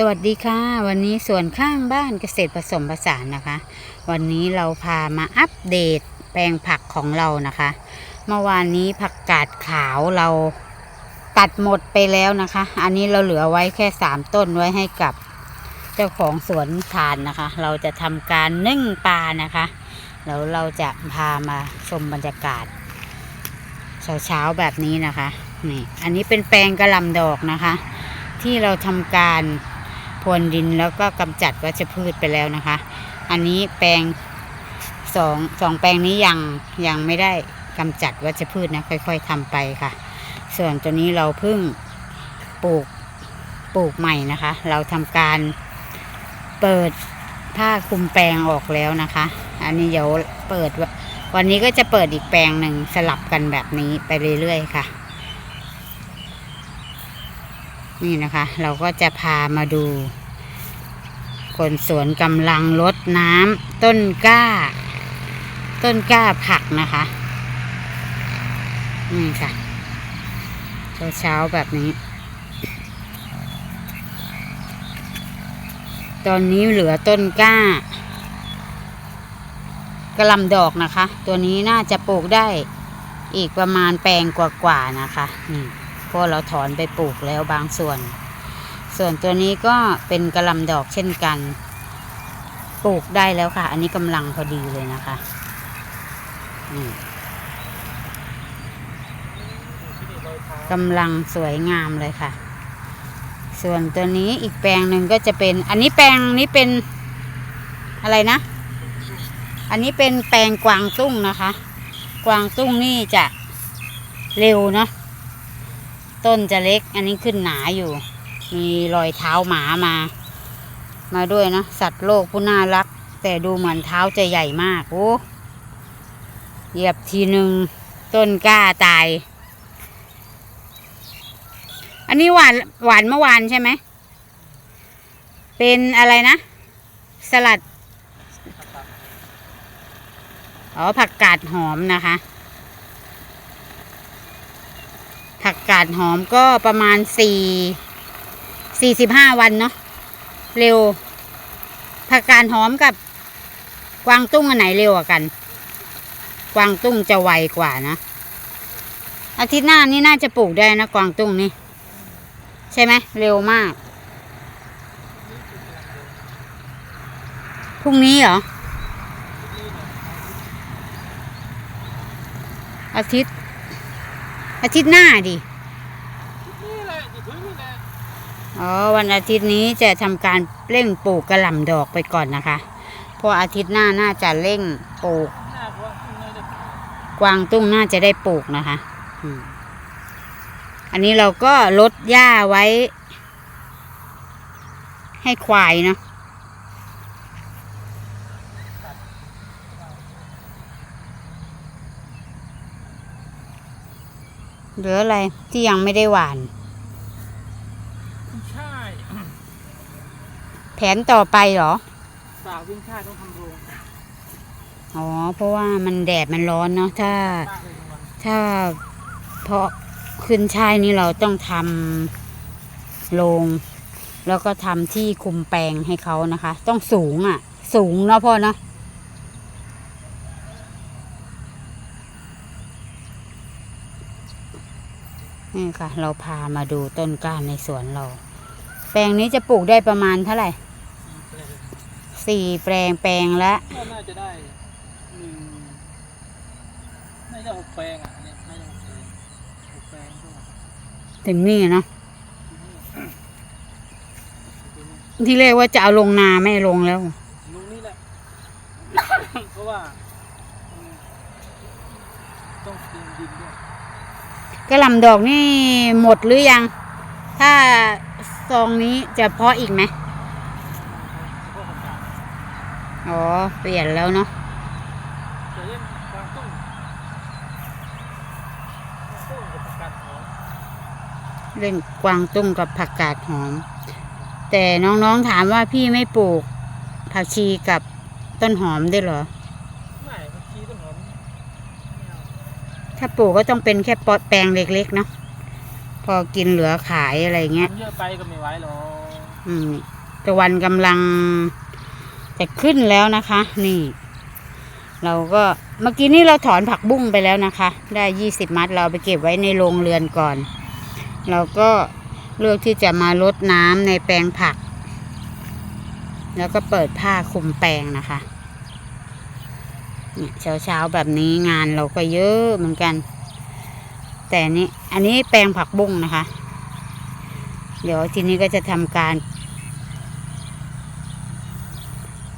สวัสดีค่ะ วันนี้ส่วนข้างบ้านเกษตรผสมผสานนะคะ วันนี้เราพามาอัปเดตแปลงผักของเรานะคะ เมื่อวานนี้ผักกาดขาวเราตัดหมดไปแล้วนะคะ อันนี้เราเหลือไว้แค่สามต้นไว้ให้กับเจ้าของสวนทานนะคะ เราจะทำการนึ่งปลานะคะแล้วเราจะพามาชมบรรยากาศเช้าๆแบบนี้นะคะนี่อันนี้เป็นแปลงกระลำดอกนะคะ ที่เราทำการ รวนดินแล้วก็กำจัดวัชพืชไปแล้วนะคะ อันนี้แปลงสองสองแปลงนี้ยังยังไม่ได้กำจัดวัชพืชนะค่อย ๆทำไปค่ะ ส่วนตัวนี้เราเพิ่งปลูกปลูกใหม่นะคะ เราทำการเปิดผ้าคลุมแปลงออกแล้วนะคะ อันนี้เดี๋ยวเปิดวันนี้ก็จะเปิดอีกแปลงหนึ่งสลับกันแบบนี้ไปเรื่อยๆค่ะ นี่นะคะ เราก็จะพามาดู คนสวนกำลังรดน้ำต้นกล้า ต้นกล้าผักนะคะ นี่ค่ะเช้าเช้าแบบนี้ ตอนนี้เหลือต้นกล้ากระลำดอกนะคะ ตัวนี้น่าจะปลูกได้อีกประมาณแปลงกว่าๆนะคะนี่ เราะเราถอนไปปลูกแล้วบางส่วน ส่วนตัวนี้ก็เป็นกระลำดอกเช่นกัน ปลูกได้แล้วค่ะ อันนี้กำลังพอดีเลยนะคะกำลังสวยงามเลยค่ะ ส่วนตัวนี้อีกแปลงหนึ่งก็จะเป็น อันนี้แปลงนี้เป็นอะไรนะ อันนี้เป็นแปลงกวางตุ้งนะคะ กวางตุ้งนี่จะเร็วเนาะ ต้นจะเล็ก อันนี้ขึ้นหนาอยู่ มีรอยเท้าหมามา มาด้วยนะ สัตว์โลกผู้น่ารัก แต่ดูเหมือนเท้าจะใหญ่มากโอ้เหยียบทีหนึ่งต้นกล้าตาย อันนี้หวานหวานเมื่อวานใช่ไหม เป็นอะไรนะ สลัด อ๋อผักกาดหอมนะคะ ผักกาดหอมก็ประมาณสี่สี่สิบห้าวันเนาะเร็ว ผักกาดหอมกับกวางตุ้งอันไหนเร็วกว่ากัน กวางตุ้งจะไวกว่านะ อาทิตย์หน้านี่น่าจะปลูกได้นะกวางตุ้งนี่ ใช่ไหมเร็วมาก พรุ่งนี้เหรอ อาทิตย์ อาทิตย์หน้าดิ นี่แหละที่ถึงนี่แหละอ๋อวันอาทิตย์นี้จะทำการเร่งปลูกกระหล่ำดอกไปก่อนนะคะ เพราะอาทิตย์หน้าน่าจะเร่งปลูก หน้ากว่าข้างในเลยกวางตุ้งน่าจะได้ปลูกนะคะอืมอันนี้เราก็ลดหญ้าไว้ ให้ควายเนาะ เหลืออะไรที่ยังไม่ได้หวาน ใช่แผนต่อไปเหรอ สาววิ่งชาติต้องทำโรงอ๋อ เพราะว่ามันแดดมันร้อนเนาะถ้า ป้าเลยทั้งวันถ้าเพราะขึ้นช่ายนี่เราต้องทำโรงแล้วก็ทำที่คุมแปลงให้เขานะคะ ต้องสูงอะ สูงเนาะพ่อเนาะ นี่ค่ะ เราพามาดูต้นกล้าในสวนเรา แปลงนี้จะปลูกได้ประมาณเท่าไหร่สี่แปลงแปลงละก็น่าจะได้หนึ่งน่าจะหกแปลงอะเนี่ยน่าจะหกแปลงหกแปลงก็ถึงนี่เนาะทีนี้ที่เรียกว่าจะเอาลงนาไม่ลงแล้วลุงนี่แหละเพราะว่าอืมต้องเตรียมดินด้วย กระหล่ำดอกนี่หมดหรือยัง ถ้าซองนี้จะเพาะอีกไหมอ๋อ เปลี่ยนแล้วเนาะเล่นกวางตุ้งกวางตุ้งกับประกาศหอมกับผักกาดหอม แต่น้องๆถามว่าพี่ไม่ปลูกผักชีกับต้นหอมได้เหรอ ไม่ผักชีต้นหอมไม่เอา ถ้าปลูกก็ต้องเป็นแค่ปอแปลงเล็กๆเนาะพอกินเหลือขายอะไรเงี้ยทำเยอะไปก็ไม่ไหวหรอกอืมนี่ตะวันกำลังจะขึ้นแล้วนะคะ นี่ เราก็เมื่อกี้นี้เราถอนผักบุ้งไปแล้วนะคะ ได้ยี่สิบมัดเราเอาไปเก็บไว้ในโรงเรือนก่อน เราก็เลือกที่จะมาลดน้ำในแปลงผัก แล้วก็เปิดผ้าคลุมแปลงนะคะ เนี่ยเช้าๆแบบนี้งานเราก็เยอะเหมือนกัน แต่นี่อันนี้แปลงผักบุ้งนะคะ เดี๋ยวทีนี้ก็จะทำการ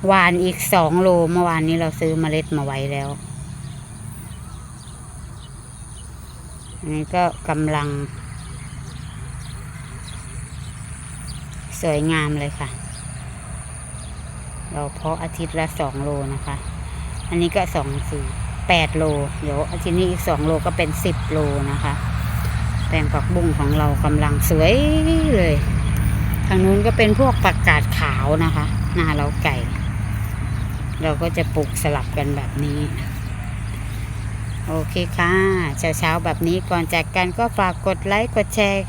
หวานอีกสองโลเมื่อวานนี้เราซื้อเมล็ดมาไว้แล้ว อันนี้ก็กำลัง สวยงามเลยค่ะ เราเพาะอาทิตย์ละสองโลนะคะ อันนี้ก็สองสี่แปดโล เดี๋ยวอาทิตย์นี้อีกสองโลก็เป็นสิบโลนะคะ แปลงผักบุ้งของเรากำลังสวยเลย ทางนู้นก็เป็นพวกผักกาดขาวนะคะ หน้าเราไก่ เราก็จะปลูกสลับกันแบบนี้โอเคค่ะ เช้าๆแบบนี้ก่อนจากกันก็ฝากกดไลค์กดแชร์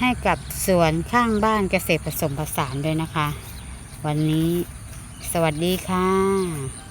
ให้กับสวนข้างบ้านเกษตรผสมผสานด้วยนะคะ วันนี้สวัสดีค่ะ